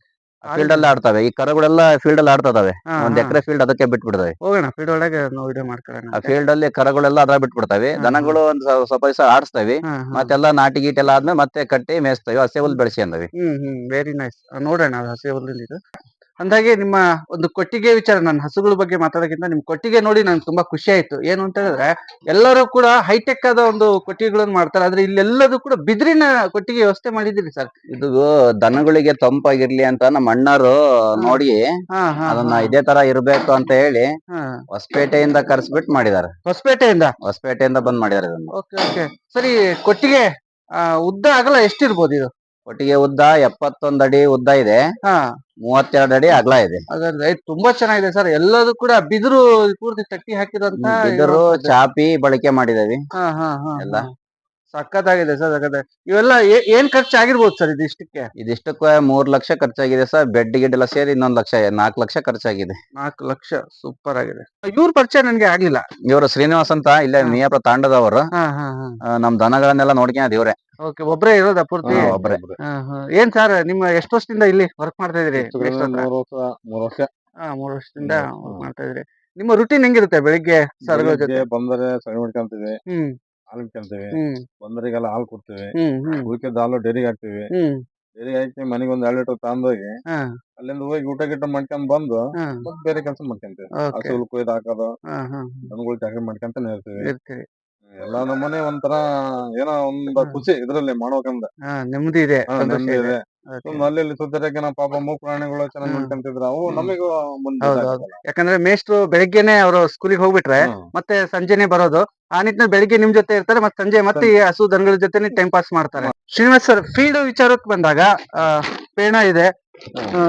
ಫೀಲ್ಡ್ ಅಲ್ಲಿ ಆಡ್ತವೆ. ಈ ಕರುಗಳೆಲ್ಲ ಫೀಲ್ಡ್ ಅಲ್ಲಿ ಆಡ್ತದವೆ ಹಾ, ಒಂದ್ ಹಾ. ಎಕರೆ ಫೀಲ್ಡ್ ಅದಕ್ಕೆ ಬಿಟ್ಬಿಡ್ತೇವೆ. ಹೋಗೋಣ ಫೀಲ್ಡ್ ಒಳಗೆ ನಾವು ವಿಡಿಯೋ ಮಾಡ್ಕೊಳ್ಳೋಣ ಆ ಫೀಲ್ಡ್ ಅಲ್ಲಿ ಕರುಗಳೆಲ್ಲ ಅದ್ರ ಬಿಟ್ಬಿಡ್ತವೆ. ಬಿಡ್ತವೆ ದನಗಳು ಒಂದ್ ಸ್ವ- ಸ್ವಲ್ಪ ದಿವಸ ಆಡಿಸ್ತವೆ. ಹಾ, ಹಾ. ಮತ್ತೆಲ್ಲ ನಾಟಿ ಗೀಟ್ ಎಲ್ಲ ಆದ್ಮೇಲೆ ಮತ್ತೆ ಕಟ್ಟಿ ಮೇಯಿಸ್ತೇವೆ. ಹಸೆ ಹುಲ್ ಬೆಳೆಸ್ಕೊಂಡವಿ ಹ್ಮ್ ಹ್ಮ್. ವೆರಿ ನೈಸ್ ನೋಡೋಣ ಅದು ಹಸಿ ಹುಲ್ಲಿಂದ ಇದು. ಅಂದಾಗೆ ನಿಮ್ಮ ಒಂದು ಕೊಟ್ಟಿಗೆ ವಿಚಾರ ನನ್ನ ಹಸುಗಳ ಬಗ್ಗೆ ಮಾತಾಡೋಕ್ಕಿಂತ ನಿಮ್ಮ ಕೊಟ್ಟಿಗೆ ನೋಡಿ ನಂಗೆ ತುಂಬಾ ಖುಷಿ ಆಯ್ತು. ಏನು ಅಂತ ಹೇಳಿದ್ರೆ ಎಲ್ಲರೂ ಕೂಡ ಹೈಟೆಕ್ ಆದ ಒಂದು ಕೊಟ್ಟಿಗೆಗಳನ್ನು ಮಾಡ್ತಾರೆ. ಆದ್ರೆ ಇಲ್ಲೆಲ್ಲದೂ ಕೂಡ ಬಿದಿರಿನ ಕೊಟ್ಟಿಗೆ ವ್ಯವಸ್ಥೆ ಮಾಡಿದ್ದೀರಿ ಸರ್. ಇದು ದನಗಳಿಗೆ ತಂಪಾಗಿರ್ಲಿ ಅಂತ ನಮ್ಮ ಅಣ್ಣರು ನೋಡಿ ಹಾ ಹಾ ಅದನ್ನ ಇದೇ ತರ ಇರ್ಬೇಕು ಅಂತ ಹೇಳಿ ಹೊಸಪೇಟೆಯಿಂದ ಕರ್ಸ್ಬಿಟ್ಟು ಮಾಡಿದ್ದಾರೆ. ಹೊಸಪೇಟೆಯಿಂದ? ಹೊಸಪೇಟೆಯಿಂದ ಬಂದ್ ಮಾಡಿದ್ದಾರೆ ಇದನ್ನ. Okay okay. ಸರಿ ಕೊಟ್ಟಿಗೆ ಉದ್ದ ಆಗಲ್ಲ ಎಷ್ಟಿರ್ಬೋದು ಇದು? ಒಟ್ಟಿಗೆ ಉದ್ದ ಎಪ್ಪತ್ತೊಂದ್ ಅಡಿ ಉದ್ದ ಇದೆ. ಹಾ. ಮೂವತ್ತೆರಡು ಅಡಿ ಅಗಲ ಇದೆ. ಅದ್ರಲ್ಲಿ ತುಂಬಾ ಚೆನ್ನಾಗಿದೆ ಸರ್. ಎಲ್ಲದೂ ಕೂಡ ಬಿದಿರು ಪೂರ್ತಿ ತಟ್ಟಿ ಹಾಕಿದಂತ ಬಿದಿರು ಚಾಪಿ ಬಳಕೆ ಮಾಡಿದವಿ. ಹಾ ಹಾ ಹಾ ಎಲ್ಲ. ಹಾ. ಸಖತ್ತಾಗಿದೆ ಸರ್ ಸಖತ್ ಇವೆಲ್ಲ ಏ- ಏನ್ ಖರ್ಚು ಆಗಿರ್ಬೋದು ಸರ್ ಇದಿಷ್ಟಕ್ಕೆ? ಇದಿಷ್ಟಕ್ಕೆ ಮೂರ್ ಲಕ್ಷ ಖರ್ಚಾಗಿದೆ ಸರ್. ಬೆಡ್ ಗಿಡ್ ಎಲ್ಲ ಸೇರಿ ಇನ್ನೊಂದ್ ಲಕ್ಷ ನಾಲ್ಕು ಲಕ್ಷ ಖರ್ಚಾಗಿದೆ. ನಾಲ್ಕು ಲಕ್ಷ ಸೂಪರ್ ಆಗಿದೆ. ಇವ್ರ ಪರಿಚಯ ನನ್ಗೆ ಆಗ್ಲಿಲ್ಲ. ಇವರು ಶ್ರೀನಿವಾಸ್ ಅಂತ ಇಲ್ಲೇ ನಿಯಪ್ರ ತಾಂಡದವರು. ಹಾ ಹಾ ಹಾ. ಆ, ನಮ್ ದನಗಳನ್ನೆಲ್ಲ ನೋಡ್ಕೊಂಡ್ ಇವ್ರೆ. ಓಕೆ ಒಬ್ರೇ ಇರೋದಾ ಪೂರ್ತಿ ಹಾ, ಒಬ್ರೇ. ಹಾ, ಹಾ. ಏನ್ ಸರ್ ನಿಮ್ಮ ಎಷ್ಟು ವರ್ಷದಿಂದ ಇಲ್ಲಿ ವರ್ಕ್ ಮಾಡ್ತಾ ಇದ್ರಿ ಮೂರ್ ಹತ್ರ? ಮೂರು ವರ್ಷ ಮೂರು ವರ್ಷ. ಹಾ ಮೂರು ವರ್ಷದಿಂದ ಹ್ಮ್, ಹ್ಮ್. ಮಾಡ್ತಾ ಇದ್ರಿ ನಿಮ್ಮ ರುಟೀನ್ ಹೆಂಗಿರುತ್ತೆ ಬೆಳಿಗ್ಗೆ ಸರ್ ಜೊತೆ? ಬೆಳಿಗ್ಗೆ ಬಂದರೆ ಸಗಣಿ ಮಾಡ್ಕೊಂತೀವಿ ಹ್ಮ್. ಹಾಲು ಇಟ್ಕೊಂತೀವಿ ಹ್ಮ್. ಬಂದರಿಗೆಲ್ಲ ಹಾಲು ಕೊಡ್ತೀವಿ ಹ್ಮ್ ಹ್ಮ್. ಉಳಿಕೆದ ಹಾಲು ಡೈರಿಗೆ ಹಾಕ್ತಿವಿ. ಹ್ಮ್. ಡೈರಿಗೆ ಹಾಕಿ ಮನೆಗೆ ಒಂದ್ ಎರಡು ಲೀಟರ್ ತಂದೋಗಿ ಹಾ. ಅಲ್ಲಿಂದ ಹೋಗಿ ಊಟ ಗೀಟ ಮಾಡ್ಕೊಂಡ್ ಬಂದು ಹಾ. ಮತ್ತೆ ಬೇರೆ ಕೆಲಸ ಮಾಡ್ಕೊಂತೀವಿ. ಓಕೆ. ಹಸು ಕೊಯ್ದು ಹಾಕೋದು ಹಾ ಹಾ ದನಗಳು ಚಾಕರಿ ಮಾಡ್ಕೊಂತಾನೆ ಇರ್ತೀವಿ. ಇರ್ತೀರಿ ಎಲ್ಲ ನಮ್ಮನೆ ಒಂಥರ ಏನೋ ಒಂದ್ ಖುಷಿ ಇದ್ರಲ್ಲಿ ಮಾಡ್ಬೇಕಂದ ಹಾ ನೆಮ್ಮದಿ ಇದೆ ಹಾ, ಸಂತೋಷ ನೆಮ್ಮದಿ ಇದೆ. ಇದೆ. Okay. ಸುಮ್ನೆ ಅಲ್ಲಿ ಇಲ್ಲಿ ಪಾಪ ಮೂಕ್ ಪ್ರಾಣಿಗಳು ಚೆನ್ನಾಗಿ ಹ್ಮ್. ನೋಡ್ಕೊಂತಿದ್ರ ಅವು ಹ್ಮ್. ನಮಗೂ ಮುಂದೆ ಹೌದು, ಹೌದು. ಯಾಕಂದ್ರೆ ಮೇಷ್ಟ್ರು ಬೆಳಿಗ್ಗೆನೆ ಅವರು ಸ್ಕೂಲಿಗೆ ಹೋಗ್ಬಿಟ್ರೆ ಮತ್ತೆ ಸಂಜೆನೆ ಬರೋದು. ಆ ನಿಟ್ಟಿನಲ್ಲಿ ಬೆಳಿಗ್ಗೆ ನಿಮ್ ಜೊತೆ ಇರ್ತಾರೆ ಮತ್ತೆ ಸಂಜೆ ಮತ್ತೆ ಈ ಹಸು ದನಗಳ ಜೊತೆ ಟೈಮ್ ಪಾಸ್ ಮಾಡ್ತಾರೆ. ಶ್ರೀನಿವಾಸ್ ಸರ್ ಫೀಲ್ಡ್ ವಿಚಾರಕ್ಕೆ ಬಂದಾಗ ಆ, ಪೇಣ ಇದೆ. ಆ,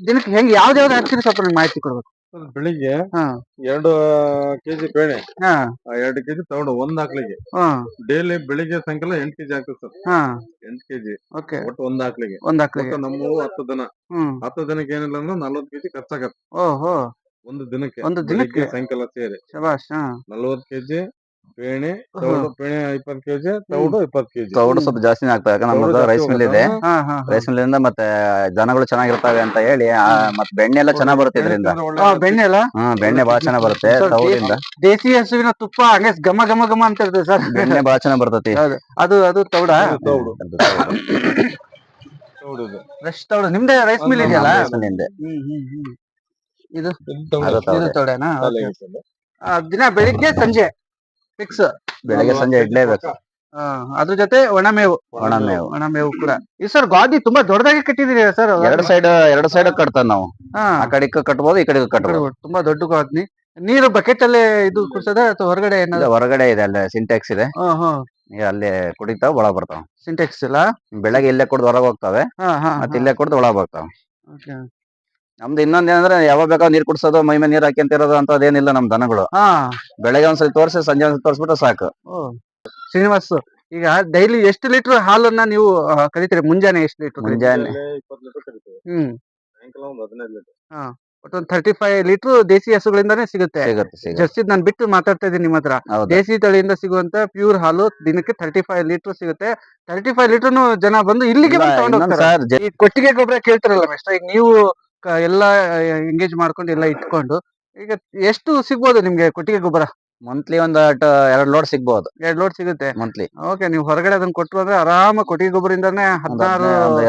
ದಿನಕ್ಕೆ ಹೆಂಗ್ ಯಾವ್ದು ಯಾವ್ದು ಹಾಕ್ತೀರಿ ಸ್ವಲ್ಪ ನಂಗೆ ಮಾಹಿತಿ ಕೊಡ್ಬೇಕು? ಬೆಳಿಗ್ಗೆ ಹಾ. ಎರಡು ಕೆಜಿ ಬೇಳೆ ಹಾ. ಎರಡು ಕೆಜಿ ತಗೊಂಡು ಒಂದ್ ಆಕ್ಳಿಗೆ ಹಾ. ಡೈಲಿ ಬೆಳಿಗ್ಗೆ ಸಾಯಂಕಾಲ ಎಂಟ್ ಕೆಜಿ ಆಗ್ತದೆ ಸರ್. ಹಾ. ಎಂಟ್ ಕೆಜಿ. ಓಕೆ. ಒಟ್ಟು ಒಂದ್ ಆಕ್ಳಿಗೆ ಒಂದ್ ಹಾಕ್ಲಿಗೆ ನಮ್ಮವು ಹತ್ತು ದಿನ. ಹ್ಮ್. ಹತ್ತು ದಿನಕ್ಕೆ ಏನಿಲ್ಲ ಅಂದ್ರೆ ನಲ್ವತ್ತು ಕೆಜಿ ಖರ್ಚಾಗತ್ತೆ. ಓಹೋ. ಒಂದು ದಿನಕ್ಕೆ. ಒಂದು ಬೆಳಿಗ್ಗೆ ದಿನಕ್ಕೆ? ಸಾಯಂಕಾಲ ಸೇರಿ. ಶಬಾಷ್ ಹಾ. ನಲ್ವತ್ತು ಕೆಜಿ ಪೇಣೆ ತೌಡು ಪೇಣೆ ಇಪ್ಪತ್ ಕೆಜಿ ತೌಡು ಇಪ್ಪತ್ ಕೆಜಿ. ತೌಡು ಸ್ವಲ್ಪ ಜಾಸ್ತಿನೇ ಆಗ್ತದೆ ಯಾಕಂದ್ರೆ ತೌಡು ನಮ್ದು ಜಾಸ್ತಿ ರೈಸ್ ಮಿಲ್ ಇದೆ ಹೋಗುತ್ತೆ. ಹಾ ಹಾ ರೈಸ್ ಮಿಲ್ ಇಂದ ಮತ್ತೆ ದನಗಳು ಚೆನ್ನಾಗಿರ್ತವೆ ಅಂತ ಹೇಳಿ ಆ, ಮತ್ತೆ ಬೆಣ್ಣೆ ಎಲ್ಲ ಚೆನ್ನಾಗ್ ಬರುತ್ತೆ ಇದರಿಂದ. ಹಾ ಬೆಣ್ಣೆ ಅಲ್ಲ ಹ್ಮ್ ಬೆಣ್ಣೆ ಬಹಳ ಚೆನ್ನಾಗ್ ಬರುತ್ತೆ ಸರ್, ತೌಡಿಂದ. ದೇಸಿ ಹಸುವಿನ ತುಪ್ಪ ಹಂಗೆ ಘಮ ಘಮ ಘಮ ಅಂತ ಇರ್ತದೆ ಸರ್. ಬೆಣ್ಣೆ ಬಹಳ ಚೆನ್ನಾಗ್ ಬರ್ತೈತಿ. ಹೌದು. ಅದು ಅದು ತೌಡ? ತೌಡು. ತೌಡು. ಇದು. ಫ್ರೆಶ್ ತೌಡ. ನಿಮ್ದೇ ರೈಸ್ ಮಿಲ್ ಇದೆಯಲ್ಲ? ಹ್ಮ್ ಹ್ಮ್ ಹ್ಮ್ ಇದು ಇದು ತೌಡು. ಅದು ತೌಡೆ. ಇದು ತೌಡನಾ? ತಲೆ ಇರ್ತದೆ. ಆ, ದಿನ ಬೆಳಿಗ್ಗೆ ಸಂಜೆ. ಫಿಕ್ಸ್ ಬೆಳಗ್ಗೆ ಸಂಜೆ ಇಡ್ಲೇಬೇಕು ಅದ್ರ ಜೊತೆ ಒಣಮೇವು. ಒಣಮೇವು. ಒಣಮೇವು ಕೂಡ. ಈ ಸರ್ ಗಾದಿ ತುಂಬಾ ದೊಡ್ಡದಾಗಿ ಕಟ್ಟಿದಿರಿ ಸರ್ ಎರಡು ಸೈಡ್ ಎರಡು ಸೈಡ್ ಕಟ್ತಾರೆ ನಾವು. ಹಾ. ಆ ಕಡೆ ಕಟ್ಬೋದು ಈ ಕಡೆ ಕಟ್ಬೋದು. ಕಟ್ಬೋದು. ತುಂಬಾ ದೊಡ್ಡ ಗಾದ್ನಿ. ನೀರು ಬಕೆಟ್ ಅಲ್ಲೇ ಇದು ಕುಡ್ಸದ ಅಥವಾ ಹೊರಗಡೆ ಇಲ್ಲ, ಏನಾದ್ರು ಹೊರಗಡೆ ಇದೆ ಅಲ್ಲೇ ಸಿಂಟೆಕ್ಸ್ ಇದೆ. ಅಲ್ಲೇ ಹ್ಮ್ ನೀರ್ ಅಲ್ಲಿ ಕುಡಿತಾವ ಒಳಗ್ ಬರ್ತಾವ. ಸಿಂಟೆಕ್ಸ್ ಇಲ್ಲ? ಬೆಳಗ್ಗೆ ಇಲ್ಲೇ ಕುಡ್ದು ಹೊರಗ್ ಹೋಗ್ತಾವೆ ಹಾ ಹಾ ಮತ್ತೆ ಇಲ್ಲೇ ಕುಡ್ದು ಒಳಗ್ ಬರ್ತಾವ. Okay. ನಮ್ದು ಇನ್ನೊಂದ್ ಏನಂದ್ರೆ ಯಾವಾಗ ಬೇಕಾವ್ ನೀರ್ ಕುಡ್ಸೋದು ಮೈ ಮೇಲೆ ನೀರ್ ಹಾಕ್ಯಂತಿರೋದು ಅಂತದೇನಿಲ್ಲ ನಮ್ ದನಗಳು. ಹಾ. ಬೆಳಗ್ಗೆ ಒಂದ್ಸಲಿ ತೋರ್ಸಿ ಸಂಜೆ ಒಂದ್ಸಲಿ ತೋರ್ಸ್ಬಿಟ್ರೆ ಸಾಕು. ಶ್ರೀನಿವಾಸ್ ಈಗ ಡೈಲಿ ಎಷ್ಟು ಲೀಟರ್ ಹಾಲನ್ನ ನೀವು ಆ, ಕರಿತೀರಿ? ಮುಂಜಾನೆ ಎಷ್ಟು ಲೀಟರ್ ಮುಂಜಾನೆ. ಇಪ್ಪತ್ತು ಲೀಟರ್ ಕರಿತೇವೆ ಹ್ಮ್. ಸಾಯಂಕಾಲ ಒಂದು ಹದಿನೈದು litre. Thirty five litre desi ಹಸುಗಳಿಂದಾನೇ ಸಿಗುತ್ತೆ. ಸಿಗುತ್ತೆ ಸಿಗುತ್ತೆ. ಜರ್ಸಿ ನಾನು ಬಿಟ್ಟು ಮಾತಾಡ್ತಾ ಇದ್ದೀನಿ ನಿಮ್ಮ ಹತ್ರ. ಹೌದು. ದೇಸಿ ತಳಿಯಿಂದ ಸಿಗುವಂತ ಪ್ಯೂರ್ ಹಾಲು ದಿನಕ್ಕೆ ತರ್ಟಿ ಫೈವ್ ಲೀಟರ್ ಸಿಗುತ್ತೆ. ತರ್ಟಿ ಫೈವ್ ಲೀಟರ್ನು ಜನ ಬಂದು ಇಲ್ಲಿಗೆ ಬಂದು ತಗೊಂಡು ಹೋಗ್ತಾರೆ. ಸರ್ ಈ ಕೊಟ್ಟಿಗೆ ಗೊಬ್ಬರ ಕೇಳ್ತಾರಲ್ಲ ಮಿಸ್ಟರ್ ಈಗ ನೀವು ಎಲ್ಲ ಎಂಗೇಜ್ ಮಾಡ್ಕೊಂಡು ಎಲ್ಲ ಇಟ್ಕೊಂಡು ಈಗ ಎಷ್ಟು ಸಿಗ್ಬೋದು ನಿಮ್ಗೆ ಕೊಟ್ಟಿಗೆ ಗೊಬ್ಬರ? ಮಂತ್ಲಿ ಒಂದ್ ಎರಡು ಎರಡ್ ಲೋಡ್ ಸಿಗ್ಬೋದು. ಎರಡ್ ಲೋಡ್ ಸಿಗುತ್ತೆ. ಮಂತ್ಲಿ ಓಕೆ ನೀವು ಹೊರಗಡೆ ಅದನ್ನ ಕೊಟ್ಟು ಅಂದ್ರೆ ಆರಾಮ ಕೊಟ್ಟಿಗೆ ಗೊಬ್ಬರದಿಂದಾನೆ ಹದಿನಾರು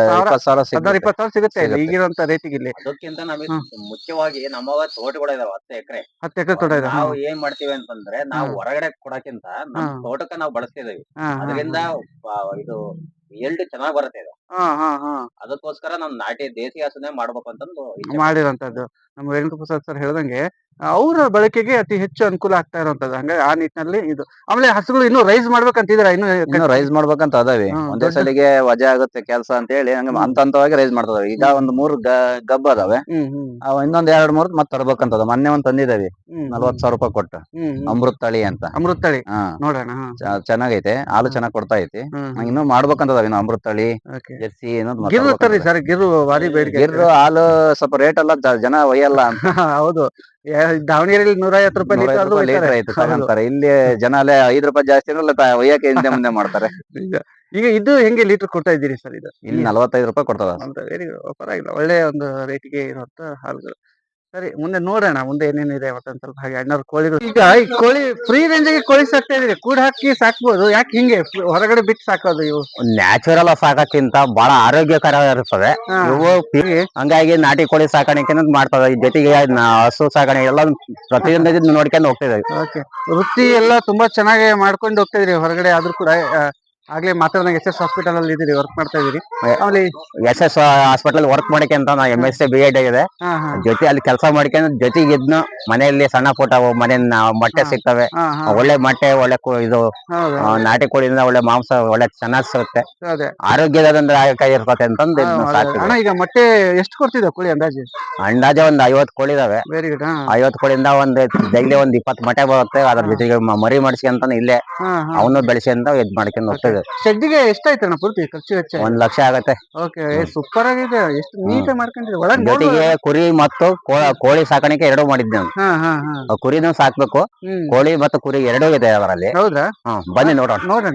ಸಾವಿರ ಸಾವಿರ ಹದಿನಾರು ಸಿಗುತ್ತೆ ಇಪ್ಪತ್ತು ಸಾವಿರ ಸಿಗುತ್ತೆ. ಈಗಿರುವಂತ ರೇಟಿಗೆ ಇಲ್ಲಿ. ಅದಕ್ಕಿಂತ ನಮಗೆ ಮುಖ್ಯವಾಗಿ ನಮ್ಮವ ತೋಟಗಳು ಇದಾವೆ ಹತ್ತು ಎಕರೆ. ಹತ್ತು ಎಕರೆ ತೋಟ ಇದೆ. ನಾವು ಏನ್ ಮಾಡ್ತೀವಿ ಅಂತಂದ್ರೆ ನಾವು ಹೊರಗಡೆ ಕೊಡಕ್ಕಿಂತ ನಮ್ಮ ತೋಟಕ್ಕೆ ನಾವು ಬಳಸ್ತಿದೀವಿ ಅದರಿಂದ ಇದು ಎಲ್ಡ್ ಚೆನ್ನಾಗ್ ಬರುತ್ತೆ ಇದು. ಹಾ ಹಾ ಹಾ. ಅದಕ್ಕೋಸ್ಕರ ನಾವು ನಾಟಿ ದೇಸಿ ಹಸುನೇ ಮಾಡ್ಬೇಕು ಅಂತಂದು ಇಚ್ಛೆ ಮಾಡಿರೋಂಥದ್ದು ನಮ್ಮ ರೇಣುಕ ಪ್ರಸಾದ್ ಸರ್ ಹೇಳ್ದಂಗೆ ಅವರ ಬಳಕೆಗೆ ಅತಿ ಹೆಚ್ಚು ಅನುಕೂಲ ಆಗ್ತಾ ಇರುವಂತದ್ದು. ಹಂಗ ಆ ನಿಟ್ಟಿನಲ್ಲಿ ಇದು. ಆಮೇಲೆ ಹಸುಗಳು ಇನ್ನೂ ರೈಸ್ ಮಾಡ್ಬೇಕಂತಿದ್ರ ಇನ್ನು ಇನ್ನು ರೈಸ್ ಮಾಡ್ಬೇಕಂತ ಅದಾವೆ. ಹ್ಮ್, ಒಂದೇ ದೊಡ್ಡ- ಸಲಿಗೆ ವಜಾ ಆಗುತ್ತೆ ಕೆಲಸ ಅಂತ ಹೇಳಿ ಹಂಗ. ಹಂತ ಹಂತವಾಗಿ ರೈಸ್ ಮಾಡ್ತದವೆ ಈಗ ಒಂದ್ ಮೂರ್ ಗ- ಗಬ್ಬ ಅದಾವೆ. ಹ್ಮ್ ಹ್ಮ್. ಅವ್ ಇನ್ನೊಂದ್ ಎರಡ್ ಮೂರ್ ಮತ್ ತರ್ಬೇಕಂತದ ಮೊನ್ನೆ ಒಂದ್ ತಂದಿದಾವೆ ಹ್ಮ್ ನಲ್ವತ್ ಸಾವಿರ ರೂಪಾಯಿ ಕೊಟ್ಟು. ಅಮೃತ ಹ್ಮ್. ಅಮೃತ್ ತಳಿ ಅಂತ. ಅಮೃತ ತಳಿ ಹಾ. ನೋಡೋಣ ಹಾ. ಚ- ಚೆನ್ನಾಗೈತೆ. ಹಾಲು. ಚೆನ್ನಾಗ್ ಕೊಡ್ತಾ ಐತಿ. ಹ್ಮ್ ಮಾಡ್ಬೇಕಂತ ಇನ್ನೂ ಮಾಡ್ಬೇಕಂತದ ಇನ್ನು ಅಮೃತ್ ತಳಿ ಜರ್ಸಿ ಮತ್ತ್ ಗಿರು ತರ್ರಿ ಸರ್ ಗಿರು ಭಾರಿ ಬೇಡಿಕೆ ಗಿರ್ರು ಹಾಲು ಸ್ವಲ್ಪ ರೇಟ್ ಎಲ್ಲ ಜ- ಜನ ಒಯ್ಯಲ್ಲ ಅಂತ. ಹೌದು. ಯಾ- ದಾವಣಗೆರೆಯಲ್ಲಿ ನೂರ ಐವತ್ತು ರೂಪಾಯಿ ಲೀಟರ್ ಅದು ರೂಪಾಯಿ ಲೀಟರ್ ಐತೆ ತಗೊಂತಾರೆ ಇಲ್ಲಿ ಜನ ಅಲ್ಲೇ ಐದ್ ರೂಪಾಯಿ ಜಾಸ್ತಿ ಅಂದ್ರೆ ತ- ಒಯ್ಯಕ್ಕೆ ಹಿಂದೆ ಮುಂದೆ ಮಾಡ್ತಾರೆ. ಈಗ ಇದು ಹೆಂಗೆ ಲೀಟರ್ ಕೊಡ್ತಾ ಇದ್ದೀರಿ ಸರ್ ಇದು? ಇಲ್ಲಿ ನಲವತ್ತೈದು ರೂಪಾಯಿ ಕೊಡ್ತದ. ಅಂತ ವೆರಿ ಪರವಾಗಿಲ್ಲ. ಒಳ್ಳೆ ಒಂದು ರೇಟಿಗೆ ಇರುವಂತ ಹಾಲುಗಳು. ಸರಿ ಮುಂದೆ ನೋಡೋಣ ಮುಂದೆ ಏನೇನಿದೆ ಮತ್ತೊಂದ್ ಸ್ವಲ್ಪ ಹಾಗೆ ಅಣ್ಣವ್ರ ಕೋಳಿಗಳು. ಈಗ ಈ ಕೋಳಿ ಫ್ರೀ ರೇಂಜ್ಗೆ ಕೋಳಿ ಸಾಕ್ತಾ ಇದ್ರಿ ಕೂಡ ಹಾಕಿ ಸಾಕ್ಬೋದು ಯಾಕೆ ಹಿಂಗೆ ಹೊರಗಡೆ ಬಿಟ್ಟು ಸಾಕೋದು ಇವು? ನ್ಯಾಚುರಲ್ ಸಾಕಕ್ಕಿಂತ ಬಹಳ ಆರೋಗ್ಯಕರ ಇರ್ತದೆ ಹಾ. ಇವು ಪಿ- ಹಂಗಾಗಿ ನಾಟಿ ಕೋಳಿ ಸಾಕಾಣಿಕೆ ಈ ಜೊತೆಗೆ ನ- ಹಸು ಸಾಕಾಣಿಕೆ ಎಲ್ಲ ಪ್ರತಿಯೊಂದು ನೋಡ್ಕೊಂಡು ಹೋಗ್ತಾ ಓಕೆ ವೃತ್ತಿ ಎಲ್ಲ ತುಂಬಾ ಚೆನ್ನಾಗಿ ಮಾಡ್ಕೊಂಡು ಹೋಗ್ತಾ ಇದ್ರಿ ಹೊರಗಡೆ ಆದ್ರೂ ಕೂಡ ಆ, ಆಗ್ಲೇ ಮಾತಾಡಿದಾಗ ಎಸ್ ಎಸ್ ಹಾಸ್ಪಿಟಲ್ ಅಲ್ಲಿ ಇದ್ದೀರಿ ವರ್ಕ್ ಮಾಡ್ತಾ ಇದೀರಿ. ಅಲ್ಲಿ ಎಸ್ ಎಸ್ ಹಾಸ್ಪಿಟಲ್ ವರ್ಕ್ ಮಾಡಕ್ಕೆ ಅಂತ ನಾ M S C B Ed ಆಗಿದೆ ಜೊತೆ ಅಲ್ಲಿ ಕೆಲಸ ಮಾಡ್ಕೊಂಡು ಜೊತೆಗೆ ಇದ್ನ ಮನೆಯಲ್ಲಿ ಸಣ್ಣ ಪುಟ್ಟ ಮನೆ ಮೊಟ್ಟೆ. ಸಿಗ್ತವೆ. ಒಳ್ಳೆ ಮೊಟ್ಟೆ ಒಳ್ಳೆ ಇದು ನಾಟಿ ಕೋಳಿಯಿಂದ ಒಳ್ಳೆ ಮಾಂಸ ಒಳ್ಳೆ ಚೆನ್ನಾಗಿ ಸಿಗುತ್ತೆ. ಆರೋಗ್ಯದ ಆರೋಗ್ಯದಿಂದ ಕೈ ಇರ್ತದೆ ಅಂತಂದು ಈಗ ಮೊಟ್ಟೆ ಎಷ್ಟು ಕೊಡ್ತಿದ್ದ ಕೋಳಿ ಅಂದಾಜು? ಅಂದಾಜೆ ಒಂದ್ ಐವತ್ ಕೋಳಿ ಇದಾವೆ. ವೆರಿ ಗುಡ್ ಹಾ. ಐವತ್ ಕೋಳಿಯಿಂದ ಒಂದ್ ಡೈಲಿ ಒಂದ್ ಇಪ್ಪತ್ ಮೊಟ್ಟೆ ಬರುತ್ತೆ. ಅದ್ರ. ಜೊತೆಗೆ ಮರಿ ಮಾಡಿಸ್ಕೊಂತಾನೆ ಇಲ್ಲೇ ಅವನು ಬೆಳೆಸ್ಕೊಂತ ಇದ್ ಮಾಡ್ಕೊಂಡು ಹೋಗ್ತದೆ ಶೆಡ್ಡಿಗೆ ಎಷ್ಟಾಯ್ತು ಪೂರ್ತಿ ಖರ್ಚು ವೆಚ್ಚ? ಒಂದ್ ಲಕ್ಷ ಆಗತ್ತೆ. ಓಕೆ ಸೂಪರ್ ಆಗಿದೆ. ಎಷ್ಟು ನೀಟಾಗಿ ಮಾಡ್ಕೊಂಡಿದ್ರೆ ಒಳಗೆ ಜೊತೆಗೆ ಕುರಿ ಮತ್ತು ಕೋ- ಕೋಳಿ ಸಾಕಾಣಿಕೆ ಎರಡೂ ಮಾಡಿದ್ದೆ ನಾನು. ಹಾ ಹಾ ಹಾ. ಆ ಕುರಿನೂ ಸಾಕ್ಬೇಕು. ಹ್ಮ್. ಕೋಳಿ ಮತ್ತು ಕುರಿ ಎರಡೂ ಇದೆ ಅವರಲ್ಲಿ ಹೌದಾ? ಬನ್ನಿ ನೋಡೋಣ. ನೋಡೋಣ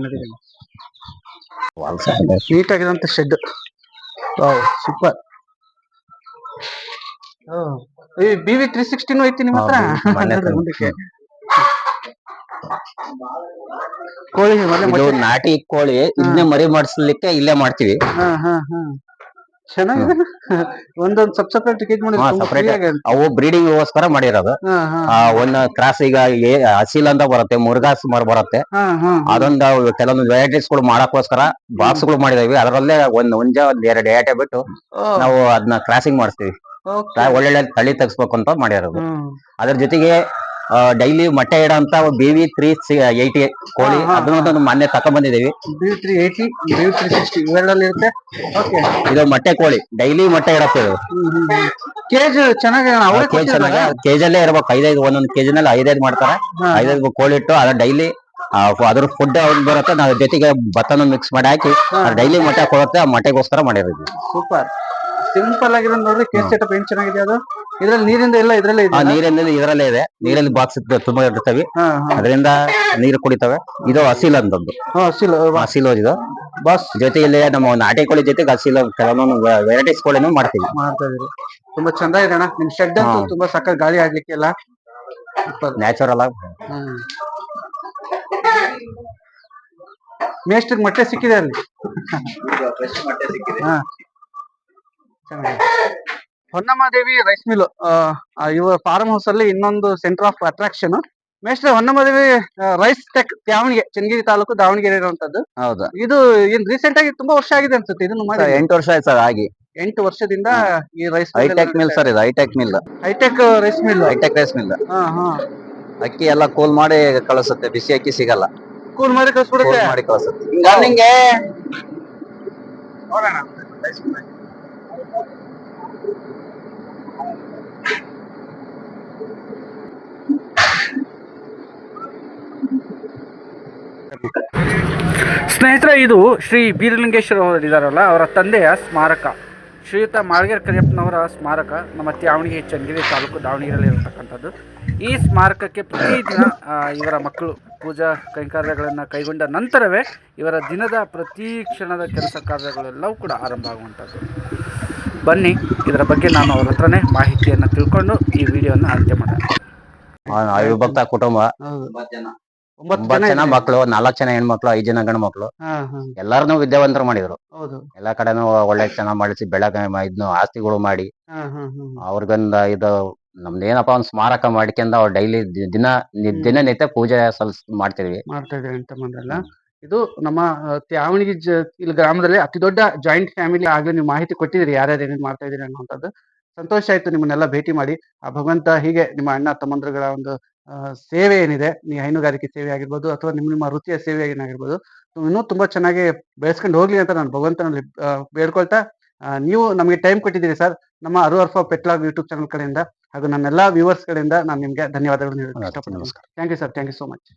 ನೀಟಾಗಿರೋಂಥ ಶೆಡ್ ವಾವ್ ಸೂಪರ್ ಈ ಬಿ ವಿ ತ್ರೀ ಸಿಕ್ಸ್ಟಿನೂ ಐತಿ ನಿಮ್ಮ ಹತ್ರ? ಮುಂದಕ್ಕೆ. ಕೋಳಿ ಇದು ನಾಟಿ ಕೋಳಿ ಇದನ್ನೇ ಮರಿ ಮಾಡಿಸ್ಲಿಕ್ಕೆ ಇಲ್ಲೇ ಮಾಡ್ತೀವಿ. ಹಾ ಹಾ ಹಾ. ಚೆನ್ನಾಗಿದೆ. ಒಂದೊಂದ್ ಸಬ್ ಸಪ್ರೇಟ್ ಟಿಕೆಟ್ ಮಾಡಿ ಹಾ, ತುಂಬಾ separate. free ಆಗಿ ಅವು ಬ್ರೀಡಿಂಗ್ ಗೋಸ್ಕರ ಮಾಡಿರೋದು. ಹಾ ಹಾ. ಆ, ಒಂದ್ ಕ್ರಾಸ್ ಈಗ ಏ- ಅಸೀಲ್ ಅಂತ ಬರುತ್ತೆ ಮುರ್ಗಾಸ್ ಮರ ಬರುತ್ತೆ. ಅದೊಂದ್ ಹಾ ಅದೊಂದು ಕೆಲವೊಂದು ವೆರೈಟೀಸ್ಗಳು ಮಾಡಕ್ಕೋಸ್ಕರ ಬಾಕ್ಸ್ಗಳು ಮಾಡಿದೀವಿ. ಅದರಲ್ಲೇ ಒಂದ್ ಮುಂಜ ಒಂದ್ ಎರಡು ಏಟೆ ಬಿಟ್ಟು ನಾವು ಅದನ್ನ ಕ್ರಾಸಿಂಗ್ ಮಾಡಿಸ್ತೀವಿ. ಓಕೆ. ಒಳ್ಳೊಳ್ಳೆ ತಳಿ ತೆಗ್ಸ್ಬೇಕು ಅಂತ ಮಾಡಿರೋದು. ಹ್ಮ್. ಅದ್ರ ಜೊತೆಗೆ ಡೈಲಿ ಮೊಟ್ಟೆ ಇಡಂತ ಬಿವಿ ತ್ರೀ ಏಯ್ಟಿ ಕೋಳಿ. ಅದನ್ನೊಂದು ಮೊನ್ನೆ ತಕೊಂಡ್ ಬಂದಿದೀವಿ B three eighty B three sixty ಇರುತ್ತೆ? ಓಕೆ ಇದು ಮೊಟ್ಟೆ ಕೋಳಿ. ಡೈಲಿ ಮೊಟ್ಟೆ ಇಡತ್ತೆ ಇದು. ಕೇಜ್ ಚೆನ್ನಾಗಿ ಅವರೇ ಕೆಜಿ ಚೆನ್ನಾಗಿ. ಕೆಜಲ್ಲೇ ಇರ್ಬೇಕು. ಐದೈದು ಒಂದೊಂದು ಕೆಜಿನಲ್ಲಿ ಐದೈದು ಮಾಡ್ತಾರೆ. ಐದೈದು ಕೋಳಿ ಇಟ್ಟು ಅದ್ರ ಡೈಲಿ ಅದ್ರ ಫುಡ್ ಬರುತ್ತೆ. ನಾವು ಜೊತೆಗೆ ಭತ್ತನ ಮಿಕ್ಸ್ ಮಾಡಿ ಹಾಕಿ ಡೈಲಿ ಮೊಟ್ಟೆ ಕೊಡುತ್ತೆ. ಆ ಮೊಟ್ಟೆಗೋಸ್ಕರ ಮಾಡಿರೋದು. ಸೂಪರ್. ಸಿಂಪಲ್ ಆಗಿರೋದು ನೋಡಿದ್ರೆ ಕೇಸ್ ಸೆಟಪ್ ಏನ್ ಚೆನ್ನಾಗಿದೆ ಅದು? ಇದ್ರಲ್ಲಿ ನೀರಿಂದ ಎಲ್ಲ ಇದ್ರಲ್ಲೇ ಆ ಇದೆ ನೀರಿನಲ್ಲಿ ಇದರಲ್ಲೇ ಇದೆ. ನೀರಲ್ಲಿ ಬಾಕ್ಸ್ ತುಂಬಾ ಇರ್ತವೆ. ಅದರಿಂದ ನೀರು ಕುಡಿತವೆ. ಇದು ಹಸಿಲ್ ಅಂತದ್ದು. ಹಾ ಹಸಿಲ್ ಹಸಿಲು ಇದು ಬಾಸ್. ಜೊತೆಯಲ್ಲಿ ನಮ್ಮ ನಾಟಿ ಕೋಳಿ ಜೊತೆಗೆ ಹಸಿಲ್ ಕೆಲವೊಂದು ವೆರೈಟೀಸ್ ಕೋಳಿನೂ ಮಾಡ್ತೀವಿ. ಮಾಡ್ತಾ ಇದೀರಿ ತುಂಬಾ ಚಂದ ಇದೆ ಅಣ್ಣ. ನಿಮ್ ಶೆಡ್ ಅಂತೂ ತುಂಬಾ ಸಕ್ಕ ಗಾಳಿ ಆಗ್ಲಿಕ್ಕೆ ಎಲ್ಲ ನ್ಯಾಚುರಲ್ ಆಗಿ. ಮೇಸ್ಟ್ರಿಗೆ ಮೊಟ್ಟೆ ಸಿಕ್ಕಿದೆ ಅಲ್ಲಿ. ಹಾ. ಹೊನ್ನಮಾದೇವಿ ರೈಸ್ ಮಿಲ್ ಇವ ಫಾರ್ಮ್ ಹೌಸ್ ಅಲ್ಲಿ ಇನ್ನೊಂದು ಸೆಂಟರ್ ಆಫ್ ಅಟ್ರಾಕ್ಷನ್ ಮೇಷ್ಟ್ರೆ ಹೊನ್ನಮಾದೇವಿ ರೈಸ್ ಟೆಕ್ ತ್ಯಾವಣಿಗೆ ಚನ್ನಗಿರಿ ತಾಲೂಕು ದಾವಣಗೆರೆ ಇರುವಂತದ್ದು. ಹೌದಾ. ಇದು ಏನ್ ರೀಸೆಂಟ್ ಆಗಿ ತುಂಬಾ ವರ್ಷ ಆಗಿದೆ ಅನ್ಸುತ್ತೆ ಇದನ್ನು ಮಾಡಿ ಎಂಟು ವರ್ಷ ಆಯ್ತು ಸರ್ ಆಗಿ. ಎಂಟು ವರ್ಷದಿಂದ ಈ rice high tech mill sir ಇದು high tech mill high tech rice mill high tech rice mill ಅಕ್ಕಿ ಎಲ್ಲ ಕೂಲ್ ಮಾಡಿ ಕಳಿಸುತ್ತೆ ಬಿಸಿ ಅಕ್ಕಿ ಸಿಗಲ್ಲ. ಕೂಲ್ ಮಾಡಿ ಕಳಿಸ್ಬಿಡುತ್ತೆ? ಮಾಡಿ ಕಳಿಸುತ್ತೆ. ನಿಂಗೆ? ನೋಡೋಣ. ಸ್ನೇಹಿತರೆ, ಇದು ಶ್ರೀ ಬೀರಲಿಂಗೇಶ್ವರ ಅವರು ಇದ್ದಾರಲ್ಲ, ಅವರ ತಂದೆಯ ಸ್ಮಾರಕ. ಶ್ರೀಯುತ ಮಾಳ್ಗೇರ್ ಕರಿಯಪ್ಪನವರ ಸ್ಮಾರಕ, ನಮ್ಮ ತ್ಯಾವಣಿಗೆ ಚನ್ನಗಿರಿ ತಾಲೂಕು ದಾವಣಗೆರೆಯಲ್ಲಿ ಇರತಕ್ಕಂಥದ್ದು. ಈ ಸ್ಮಾರಕಕ್ಕೆ ಪ್ರತಿದಿನ ಇವರ ಮಕ್ಕಳು ಪೂಜಾ ಕೈಕಾರ್ಯಗಳನ್ನು ಕೈಗೊಂಡ ನಂತರವೇ ಇವರ ದಿನದ ಪ್ರತಿ ಕ್ಷಣದ ಕೆಲಸ ಕಾರ್ಯಗಳೆಲ್ಲವೂ ಕೂಡ ಆರಂಭ ಆಗುವಂಥದ್ದು. ಬನ್ನಿ. ಇದರ ಬಗ್ಗೆ ನಾನು ಅವ್ರ ಹತ್ರನೇ ಮಾಹಿತಿಯನ್ನು ತಿಳ್ಕೊಂಡು ಈ ವಿಡಿಯೋನ ಅಂತ್ಯ ಮಾಡೋಣ. ಅವಿಭಕ್ತ ಕುಟುಂಬ. ಒಂಬತ್ತು ಜನ ಮಕ್ಕಳು ನಾಲ್ಕು ಜನ ಹೆಣ್ಮಕ್ಳು ಐದು ಜನ ಗಂಡು ಹಾ ಎಲ್ಲಾರನು ವಿದ್ಯಾವಂತರು ಮಾಡಿದ್ರು. ಹೌದು. ಎಲ್ಲಾ ಕಡೆನೂ ಒಳ್ಳೆ ಚೆನ್ನಾಗ್ ಮಾಡಿಸಿ ಬೆಳಕ ಇದ್ನು ಆಸ್ತಿಗಳು ಮಾಡಿ. ಅವ್ರಿಗೊಂದ ಇದು ನಮ್ದು ಏನಪ್ಪಾ ಒಂದ್ ಸ್ಮಾರಕ ಮಾಡ್ಕೊಂಡ ಅವ್ರು ಡೈಲಿ ದಿನ ದಿನನಿತ್ಯ ಪೂಜೆ ಸಲ್ಸ್ ಮಾಡ್ತಿದ್ವಿ. ಇದು ನಮ್ಮ ತ್ಯಾವಣಿ ತ್ಯಾವಣಿಗೆ ಜ ಇಲ್ಲಿ ಗ್ರಾಮದಲ್ಲಿ ಅತಿ ದೊಡ್ಡ ಜಾಯಿಂಟ್ ಫ್ಯಾಮಿಲಿ ಆಗಲಿ ನೀವು ಮಾಹಿತಿ ಕೊಟ್ಟಿದ್ದೀರಿ ಯಾರ್ಯಾರು ಏನೇನು ಮಾಡ್ತಾ ಇದ್ದೀರಿ ಅನ್ನುವಂಥದ್ದು. ಸಂತೋಷ ಆಯ್ತು ನಿಮ್ಮನ್ನೆಲ್ಲ ಭೇಟಿ ಮಾಡಿ. ಆ ಭಗವಂತ ಹೀಗೆ ನಿಮ್ಮ ಅಣ್ಣ ತಮ್ಮಂದ್ರಗಳ ಒಂದು ಸೇವೆ ಏನಿದೆ ನೀ ಹೈನುಗಾರಿಕೆ ಸೇವೆ ಆಗಿರ್ಬೋದು ಅಥವಾ ನಿಮ್ಮ ನಿಮ್ಮ ವೃತ್ತಿಯ ಸೇವೆ ಏನಾಗಿರ್ಬೋದು ಇನ್ನೂ ತುಂಬಾ ಚೆನ್ನಾಗಿ ಬೆಳೆಸ್ಕೊಂಡು ಹೋಗ್ಲಿ ಅಂತ ನಾನು ಭಗವಂತನಲ್ಲಿ ಬೇಡ್ಕೊಳ್ತಾ ನೀವು ನಮಗೆ ಟೈಮ್ ಕೊಟ್ಟಿದ್ದೀರಿ ಸರ್. ನಮ್ಮ ಅರು ಅರ್ಫ ಪೆಟ್ಲಾಗ್ ಯೂಟ್ಯೂಬ್ ಚಾನಲ್ ಕಡೆಯಿಂದ ಹಾಗೂ ನನ್ನೆಲ್ಲ ವ್ಯೂವರ್ಸ್ ಕಡೆಯಿಂದ ನಾನು ನಿಮಗೆ ಧನ್ಯವಾದಗಳು ನಮಸ್ಕಾರ. Thank you sir thank you so much